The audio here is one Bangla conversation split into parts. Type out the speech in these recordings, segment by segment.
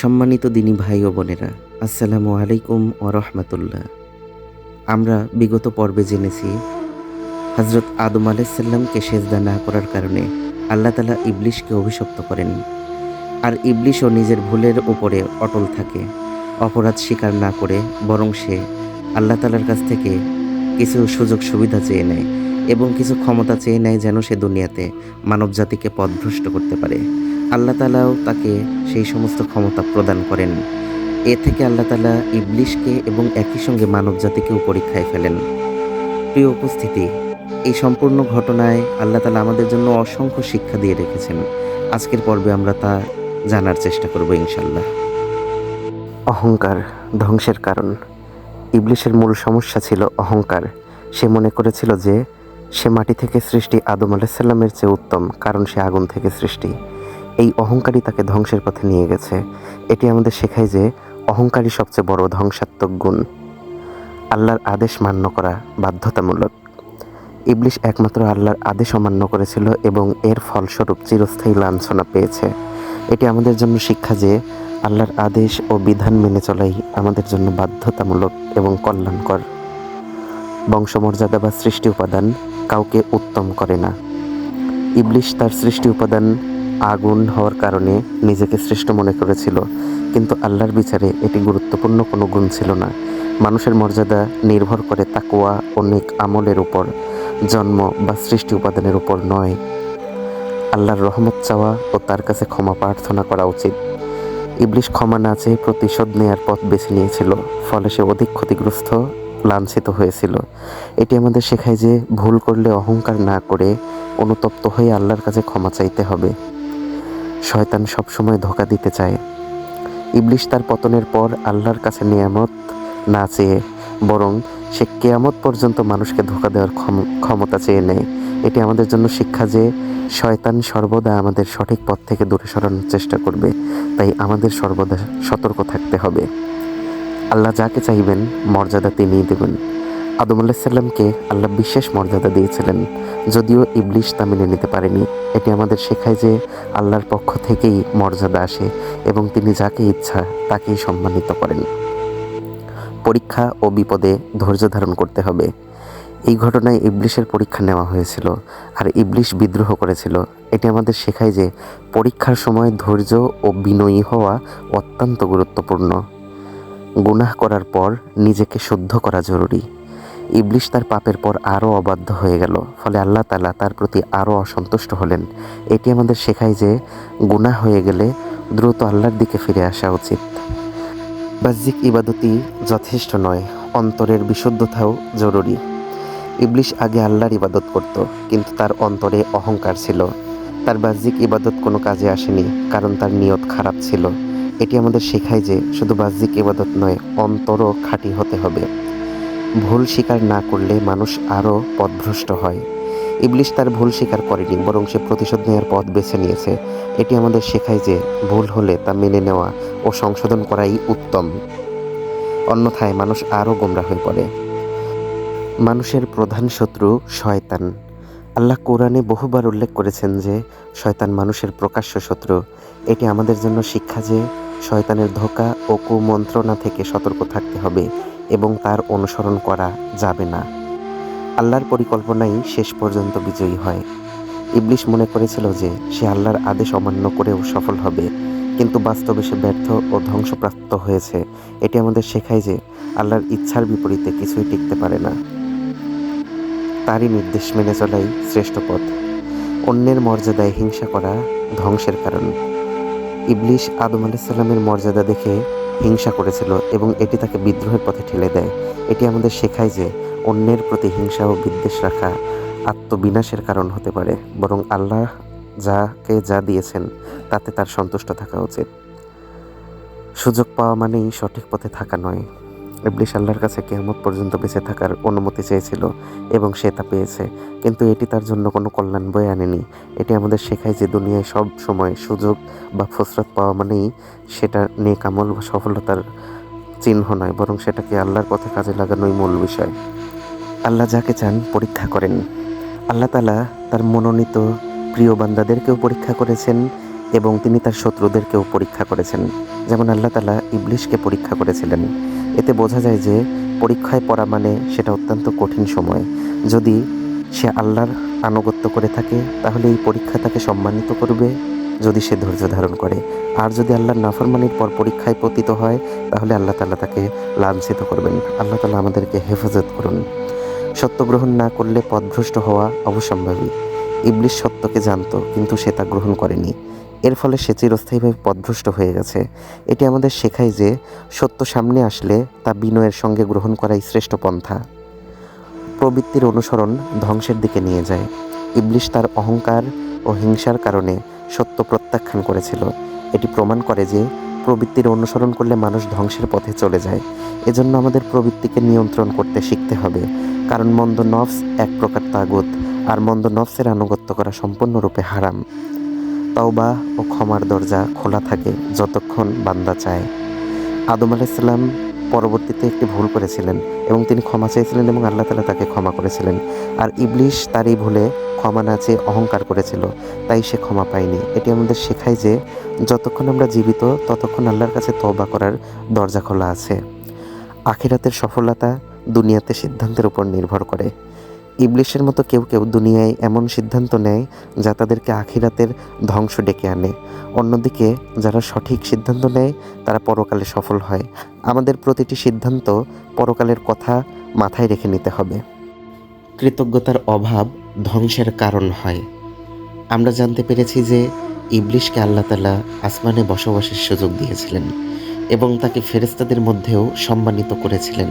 সম্মানিত দিনী ভাই ও বোনেরা, আসসালামু আলাইকুম ও রহমতুল্লাহ। আমরা বিগত পর্বে জেনেছি হজরত আদম আলাইসাল্লামকে সেজদা না করার কারণে আল্লাহ তালা ইবলিশকে অভিশপ্ত করেন। আর ইবলিশও নিজের ভুলের উপরে অটল থাকে, অপরাধ স্বীকার না করে বরং সে আল্লাহ তালার কাছ থেকে কিছু সুযোগ সুবিধা চেয়ে নেয় এবং কিছু ক্ষমতা চেয়ে নেয় যেন সে দুনিয়াতে মানবজাতিকে পথভ্রষ্ট করতে পারে। আল্লাহ তালাও তাকে সেই সমস্ত ক্ষমতা প্রদান করেন। এ থেকে আল্লাহ তালা ইবলিশকে এবং একই সঙ্গে মানবজাতিকেও পরীক্ষায় ফেলেন। প্রিয় উপস্থিতি, এই সম্পূর্ণ ঘটনায় আল্লাহ তালা আমাদের জন্য অসংখ্য শিক্ষা দিয়ে রেখেছেন। আজকের পর্বে আমরা তা জানার চেষ্টা করব ইনশাল্লাহ অহংকার ধ্বংসের কারণ। ইবলিশের মূল সমস্যা ছিল অহংকার। সে মনে করেছিল যে সে মাটি থেকে সৃষ্টি আদম আলাইসাল্লামের চেয়ে উত্তম, কারণ সে আগুন থেকে সৃষ্টি। এই অহংকারই তাকে ধ্বংসের পথে নিয়ে গেছে। এটি আমাদের শেখায় যে অহংকারই সবচেয়ে বড় ধ্বংসাত্মক গুণ। আল্লাহর আদেশ মান্য করা বাধ্যতামূলক। ইবলিশ একমাত্র আল্লাহর আদেশ অমান্য করেছিল এবং এর ফলস্বরূপ চিরস্থায়ী লাঞ্ছনা পেয়েছে। এটি আমাদের জন্য শিক্ষা যে আল্লাহর আদেশ ও বিধান মেনে চলাই আমাদের জন্য বাধ্যতামূলক এবং কল্যাণকর। বংশমর্যাদা বা সৃষ্টি উপাদান কাউকে উত্তম করে না। ইবলিশ তার সৃষ্টি উপাদান আগুন হওয়ার কারণে নিজেকে শ্রেষ্ঠ মনে করেছিল। কিন্তু আল্লাহর বিচারে এটি গুরুত্বপূর্ণ কোনো গুণ ছিল না। মানুষের মর্যাদা নির্ভর করে তাকুয়া অনেক আমলের উপর, জন্ম বা সৃষ্টি উপাদানের উপর নয়। আল্লাহর রহমত চাওয়া ও তার কাছে ক্ষমা প্রার্থনা করা উচিত। ইবলিশ ক্ষমা না চেয়ে প্রতিশোধ নেয়ার পথ বেছে নিয়েছিল, ফলে সে অধিক ক্ষতিগ্রস্ত, লাঞ্ছিত হয়েছিল। এটি আমাদের শেখায় যে ভুল করলে অহংকার না করে অনুতপ্ত হয়ে আল্লাহর কাছে ক্ষমা চাইতে হবে। শয়তান সবসময় ধোকা দিতে চায়। ইবলিশ তার পতনের পর আল্লাহর কাছে নিয়ামত না চেয়ে বরং সে কেয়ামত পর্যন্ত মানুষকে ধোকা দেওয়ার ক্ষম- ক্ষমতা চেয়ে নেয়। এটি আমাদের জন্য শিক্ষা যে শয়তান সর্বদা আমাদের সঠিক পথ থেকে দূরে সরানোর চেষ্টা করবে। তাই আমাদের সর্বদা সতর্ক থাকতে হবে। আল্লাহ যাকে চাইবেন মর্যাদা তিনিই দেবেন। আদম আলাহিসাল্লামকে আল্লাহ বিশেষ মর্যাদা দিয়েছিলেন। যদিও ইবলিশ তা মেনে নিতে পারেনি। এটি আমাদের শেখায় যে আল্লাহর পক্ষ থেকেই মর্যাদা আসে এবং তিনি যাকে ইচ্ছা তাকেই সম্মানিত করেন। পরীক্ষা ও বিপদে ধৈর্য ধারণ করতে হবে। এই ঘটনায় ইবলিশের পরীক্ষা নেওয়া হয়েছিল আর ইবলিশ বিদ্রোহ করেছিল। এটি আমাদের শেখায় যে পরীক্ষার সময় ধৈর্য ও বিনয়ী হওয়া অত্যন্ত গুরুত্বপূর্ণ। গুনাহ করার পর নিজেকে শুদ্ধ করা জরুরি। ইবলিশ তার পাপের পর আরও অবাধ্য হয়ে গেল, ফলে আল্লাহ তালা তার প্রতি আরও অসন্তুষ্ট হলেন। এটি আমাদের শেখায় যে গুনাহ হয়ে গেলে দ্রুত আল্লাহর দিকে ফিরে আসা উচিত। বাহ্যিক ইবাদতই যথেষ্ট নয়, অন্তরের বিশুদ্ধতাও জরুরি। ইবলিশ আগে আল্লাহর ইবাদত করত, কিন্তু তার অন্তরে অহংকার ছিল। তার বাহ্যিক ইবাদত কোনো কাজে আসেনি, কারণ তার নিয়ত খারাপ ছিল। এটি আমাদের শেখায় যে শুধু বাহ্যিক ইবাদত নয়, অন্তরও খাঁটি হতে হবে। ভুল স্বীকার না করলে মানুষ আরও পথভ্রষ্ট হয়। ইবলিশ তার ভুল স্বীকার করেনি, বরং সে প্রতিশোধ নেওয়ার পথ বেছে নিয়েছে। এটি আমাদের শেখায় যে ভুল হলে তা মেনে নেওয়া ও সংশোধন করাই উত্তম। অন্যথায় মানুষ আরও গোমরা হয়ে পড়ে। মানুষের প্রধান শত্রু শয়তান। আল্লাহ কোরআনে বহুবার উল্লেখ করেছেন যে শয়তান মানুষের প্রকাশ্য শত্রু। এটি আমাদের জন্য শিক্ষা যে শয়তানের ধোকা ও কুমন্ত্রণা থেকে সতর্ক থাকতে হবে। এবং তার অনুসরণ করা যাবে না। আল্লাহর পরিকল্পনাই শেষ পর্যন্ত বিজয়ী হয়। ইবলিশ মনে করেছিল যে সে আল্লাহর আদেশ অমান্য করেও সফল হবে, কিন্তু বাস্তবে সে ব্যর্থ ও ধ্বংসপ্রাপ্ত হয়েছে। এটি আমাদের শেখায় যে আল্লাহর ইচ্ছার বিপরীতে কিছুই টিকতে পারে না। তারই নির্দেশ মেনে চলাই শ্রেষ্ঠ পথ। অন্যের মর্যাদায় হিংসা করা ধ্বংসের কারণ। ইবলিশ আদম আলাইসাল্লামের মর্যাদা দেখে হিংসা করেছিল এবং এটি তাকে বিদ্রোহের পথে ঠেলে দেয়। এটি আমাদের শেখায় যে অন্যের প্রতি হিংসা ও বিদ্বেষ রাখা আত্মবিনাশের কারণ হতে পারে, বরং আল্লাহ যাকে যা দিয়েছেন তাতে তার সন্তুষ্ট থাকা উচিত। সুযোগ পাওয়া মানেই সঠিক পথে থাকা নয়। ইবলিশ আল্লাহর কাছে কেয়ামত পর্যন্ত বেঁচে থাকার অনুমতি চেয়েছিল এবং সে তা পেয়েছে। কিন্তু এটি তার জন্য কোনো কল্যাণ বয়ে আনেনি। এটি আমাদের শেখায় যে দুনিয়ায় সব সময় সুযোগ বা ফসরত পাওয়া মানেই সেটা নেক আমল বা সফলতার চিহ্ন নয়, বরং সেটাকে আল্লাহর পথে কাজে লাগানোই মূল বিষয়। আল্লাহ যাকে চান পরীক্ষা করেন। আল্লাহ তালা তার মনোনীত প্রিয় বান্দাদেরকেও পরীক্ষা করেছেন এবং তিনি তার শত্রুদেরকেও পরীক্ষা করেছেন। যেমন আল্লাহ তালা ইবলিশকে পরীক্ষা করেছিলেন। এতে বোঝা যায় যে পরীক্ষায় পড়া মানে সেটা অত্যন্ত কঠিন সময়। যদি সে আল্লাহর আনুগত্য করে থাকে, তাহলে এই পরীক্ষা তাকে সম্মানিত করবে। যদি সে ধৈর্য ধারণ করে। আর যদি আল্লাহর নাফরমানির পর পরীক্ষায় পতিত হয়, তাহলে আল্লাহ তালা তাকে লাঞ্ছিত করবেন। আল্লাহ তালা আমাদেরকে হেফাজত করুন। সত্য গ্রহণ না করলে পথভ্রষ্ট হওয়া অবসম্ভাবী। ইবলিশ সত্যকে জানত, কিন্তু সে তা গ্রহণ করেনি। এর ফলে সে চিরস্থায়ীভাবে পথভ্রষ্ট হয়ে গেছে। এটি আমাদের শেখায় যে, সত্য সামনে আসলে তা বিনয়ের সঙ্গে গ্রহণ করাই শ্রেষ্ঠ পন্থা। প্রবৃত্তির অনুসরণ ধ্বংসের দিকে নিয়ে যায়। ইবলিশ তার অহংকার ও হিংসার কারণে সত্য প্রত্যাখ্যান করেছিল। এটি প্রমাণ করে যে, প্রবৃত্তির অনুসরণ করলে মানুষ ধ্বংসের পথে চলে যায়। এজন্য আমাদের প্রবৃত্তিকে নিয়ন্ত্রণ করতে শিখতে হবে। কারণ মন্দ নফস এক প্রকার তাগুত, আর মন্দ নফসের আনুগত্য করা সম্পূর্ণরূপে হারাম। তওবা ও ক্ষমার দরজা খোলা থাকে যতক্ষণ বান্দা চায়। আদম আলাইসাল্লাম পরবর্তীতে একটি ভুল করেছিলেন এবং তিনি ক্ষমা চেয়েছিলেন এবং আল্লাহ তালা তাকে ক্ষমা করেছিলেন। আর ইবলিশ তার এই ভুলে ক্ষমা না চেয়ে অহংকার করেছিল, তাই সে ক্ষমা পায়নি। এটি আমাদের শেখায় যে যতক্ষণ আমরা জীবিত, ততক্ষণ আল্লাহর কাছে তওবা করার দরজা খোলা আছে। আখিরাতের সফলতা দুনিয়াতে সিদ্ধান্তের উপর নির্ভর করে। ইবলিশের মতো কেউ কেউ দুনিয়ায় এমন সিদ্ধান্ত নেয় যা তাদেরকে আখিরাতের ধ্বংস ডেকে আনে। অন্যদিকে যারা সঠিক সিদ্ধান্ত নেয়, তারা পরকালে সফল হয়। আমাদের প্রতিটি সিদ্ধান্ত পরকালের কথা মাথায় রেখে নিতে হবে। কৃতজ্ঞতার অভাব ধ্বংসের কারণ হয়। আমরা জানতে পেরেছি যে ইবলিশকে আল্লাহ তালা আসমানে বসবাসের সুযোগ দিয়েছিলেন এবং তাকে ফেরেস্তাদের মধ্যেও সম্মানিত করেছিলেন।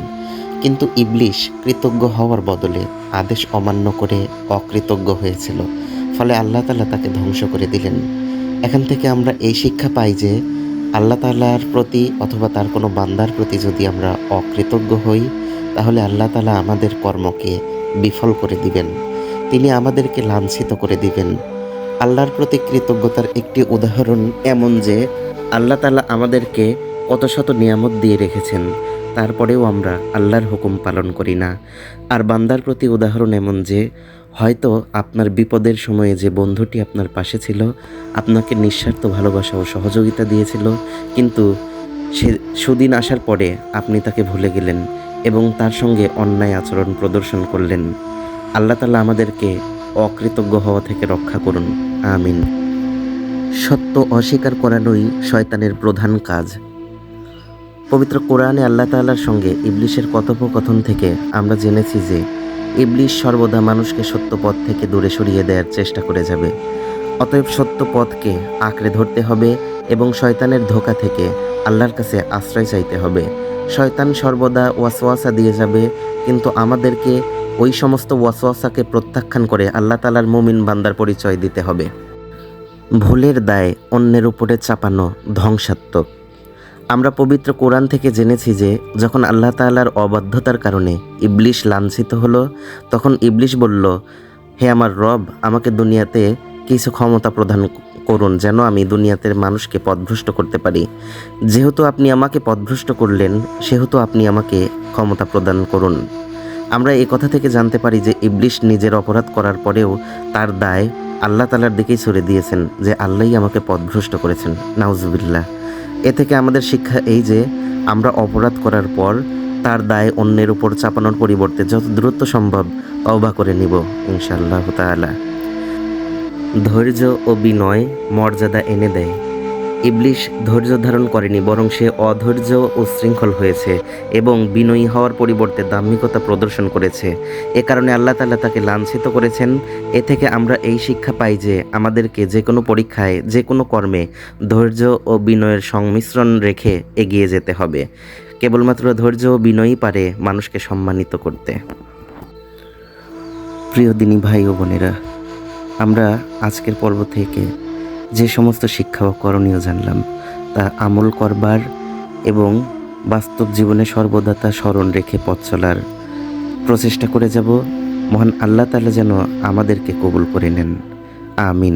কিন্তু ইবলিশ কৃতজ্ঞ হওয়ার বদলে আদেশ অমান্য করে অকৃতজ্ঞ হয়েছিল। ফলে আল্লাহ তালা তাকে ধ্বংস করে দিলেন। এখান থেকে আমরা এই শিক্ষা পাই যে আল্লাহ তালার প্রতি অথবা তার কোনো বান্দার প্রতি যদি আমরা অকৃতজ্ঞ হই, তাহলে আল্লাহ তালা আমাদের কর্মকে বিফল করে দিবেন। তিনি আমাদেরকে লাঞ্ছিত করে দিবেন। আল্লাহর প্রতি কৃতজ্ঞতার একটি উদাহরণ এমন যে আল্লাহ তালা আমাদেরকে কত শত নিয়ামত দিয়ে রেখেছেন, তারপরেও আমরা আল্লাহর হুকুম পালন করি না। আর বান্দার প্রতি উদাহরণ এমন যে, হয়তো আপনার বিপদের সময়ে যে বন্ধুটি আপনার পাশে ছিল, আপনাকে নিঃস্বার্থ ভালোবাসা ও সহযোগিতা দিয়েছিল, কিন্তু সে সুদিন আসার পরে আপনি তাকে ভুলে গেলেন এবং তার সঙ্গে অন্যায় আচরণ প্রদর্শন করলেন। আল্লাহ তালা আমাদেরকে অকৃতজ্ঞ হওয়া থেকে রক্ষা করুন। আমিন। সত্য অস্বীকার করানোই শয়তানের প্রধান কাজ। পবিত্র কোরআনে আল্লাহ তাআলার সঙ্গে ইবলিশের কথোপকথন থেকে আমরা জেনেছি যে ইবলিশ সর্বদা মানুষকে সত্য পথ থেকে দূরে সরিয়ে দেওয়ার চেষ্টা করে যাবে। অতএব সত্য পথকে আঁকড়ে ধরতে হবে এবং শয়তানের ধোকা থেকে আল্লাহর কাছে আশ্রয় চাইতে হবে। শয়তান সর্বদা ওয়াসওয়াসা দিয়ে যাবে, কিন্তু আমাদেরকে ওই সমস্ত ওয়াসওয়াসাকে প্রত্যাখ্যান করে আল্লাহ তালার মুমিন বান্দার পরিচয় দিতে হবে। ভুলের দায় অন্যের উপরে চাপানো ধ্বংসাত্মক। আমরা পবিত্র কোরআন থেকে জেনেছি যে যখন আল্লাহ তাআলার অবাধ্যতার কারণে ইবলিশ লাঞ্ছিত হলো, তখন ইবলিশ বলল, হে আমার রব, আমাকে দুনিয়াতে কিছু ক্ষমতা প্রদান করুন যেন আমি দুনিয়াতে মানুষকে পথভ্রষ্ট করতে পারি। যেহেতু আপনি আমাকে পথভ্রষ্ট করলেন, সেহেতু আপনি আমাকে ক্ষমতা প্রদান করুন। আমরা এই কথা থেকে জানতে পারি যে ইবলিশ নিজের অপরাধ করার পরেও তার দায় আল্লাহ তালার দিকেই সরে দিয়েছেন যে আল্লাহই আমাকে পথভ্রষ্ট করেছেন। নাউজুবিল্লাহ। এ থেকে আমাদের শিক্ষা এই যে, আমরা অপরাধ করার পর তার দায় অন্যের উপর চাপানোর পরিবর্তে যত দ্রুত সম্ভব অবা করে নিব, ইনশাআল্লাহ তালা ধৈর্য ও বিনয় মর্যাদা এনে দেয়। ইবলিশ ধৈর্য ধারণ করেনি, বরং সে অধৈর্য ও শৃঙ্খল হয়েছে এবং বিনয়ী হওয়ার পরিবর্তে দাম্ভিকতা প্রদর্শন করেছে। এ কারণে আল্লাহ তাআলা তাকে লাঞ্ছিত করেছেন। এ থেকে আমরা এই শিক্ষা পাই যে আমাদেরকে যে কোনো পরীক্ষায়, যে কোনো কর্মে ধৈর্য ও বিনয়ের সংমিশ্রণ রেখে এগিয়ে যেতে হবে। কেবলমাত্র ধৈর্য ও বিনয়ই পারে মানুষকে সম্মানিত করতে। প্রিয় দিনী ভাই ও বোনেরা, আমরা আজকের পর্ব থেকে যে সমস্ত শিক্ষা ও করণীয় জানলাম, তা আমল করবার এবং বাস্তব জীবনে সর্বদা তা স্মরণ রেখে পথ চলার প্রচেষ্টা করে যাব। মহান আল্লাহ তালা যেন আমাদেরকে কবুল করে নেন। আমিন।